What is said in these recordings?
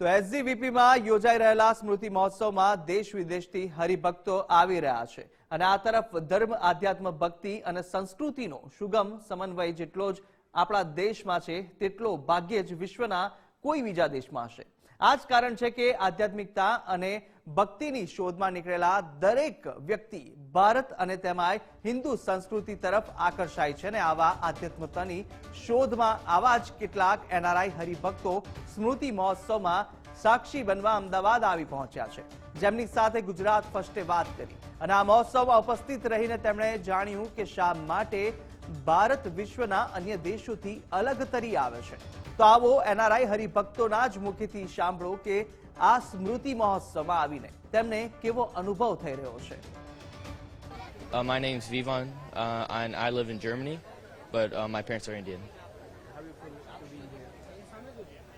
તો એસજીવીપીમાં યોજાઈ રહેલા સ્મૃતિ મહોત્સવમાં દેશ વિદેશથી હરિભક્તો આવી રહ્યા છે. અને આ તરફ ધર્મ, આધ્યાત્મ, ભક્તિ અને સંસ્કૃતિનો સુગમ સમન્વય જેટલો જ આપણા દેશમાં છે, તેટલો ભાગ્યે જ વિશ્વના કોઈ બીજા દેશમાં હશે. આ જ કારણ છે કે આધ્યાત્મિકતા અને ભક્તિની શોધમાં નીકળેલા દરેક વ્યક્તિ ભારત અને તેમાંય હિન્દુ સંસ્કૃતિ તરફ આકર્ષાય છે અને આવા આધ્યાત્મતાની શોધમાં આવા જ કેટલાક એનઆરઆઈ હરિભક્તો સ્મૃતિ મહોત્સવમાં સાક્ષી બનવા અમદાવાદ આવી પહોંચ્યા છે. જેમની સાથે ગુજરાત ફર્સ્ટે વાત કરી. અને આ મહોત્સવમાં ઉપસ્થિત રહીને તેમણે જાણ્યું કે શા માટે ભારત વિશ્વના અન્ય દેશોથી અલગ તરી આવે છે તો આવો એનઆરઆઈ હરિભક્તોના જ મુખેથી સાંભળો કે આ સ્મૃતિ મહોત્સવમાં આવીને તેમને કેવો અનુભવ થઈ રહ્યો છે Uh, my name's Vivan, uh, and I live in Germany, but uh, my parents are Indian.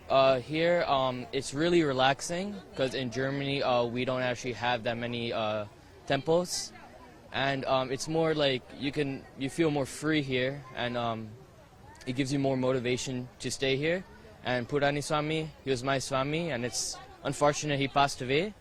Uh, here, um, it's really relaxing because in Germany uh, we don't actually have that many uh, temples, and um, it's more like you can you feel more free here, and um, it gives you more motivation to stay here. And Purani Swami, he was my Swami, and it's unfortunate he passed away,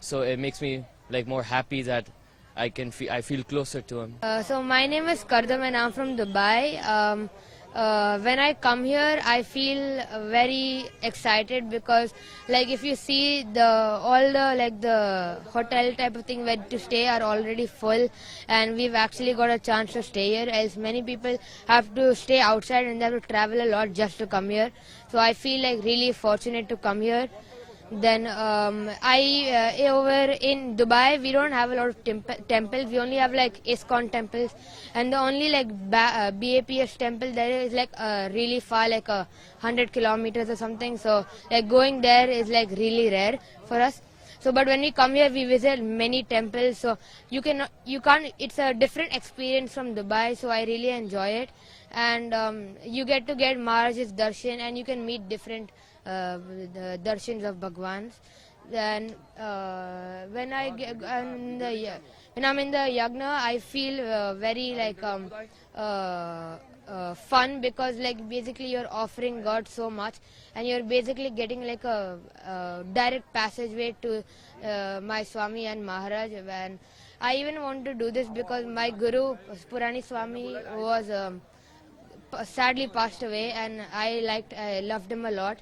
so it makes me like more happy that I can I feel closer to him. Uh, so my name is Kardam and I'm from Dubai. Um, uh, when I come here, I feel very excited because, like, if you see the all the like the hotel type of thing where to stay are already full, and we've actually got a chance to stay here. As many people have to stay outside and they have to travel a lot just to come here. So I feel like really fortunate to come here. Then um, I uh, over in Dubai we don't have a lot of temp- temples. We only have like ISKCON temples, and the only like ba- uh, BAPS temple there is like uh, really far, like a hundred kilometers or something. So like going there is like really rare for us. So, but when we come here, we visit many temples. So you can you can't. It's a different experience from Dubai. So I really enjoy it, and um, you get to get Maharaj's darshan, and you can meet different uh, darshans of Bhagwans. Then uh, when I get in the when I'm in the yagna, I feel uh, very like um, uh, uh, fun because like basically you're offering God so much, and you're basically getting like a, uh direct passageway to uh, my Swami and Maharaj. And I even want to do this because my Guru Purani Swami was. Um, sadly passed away and I liked I loved him a lot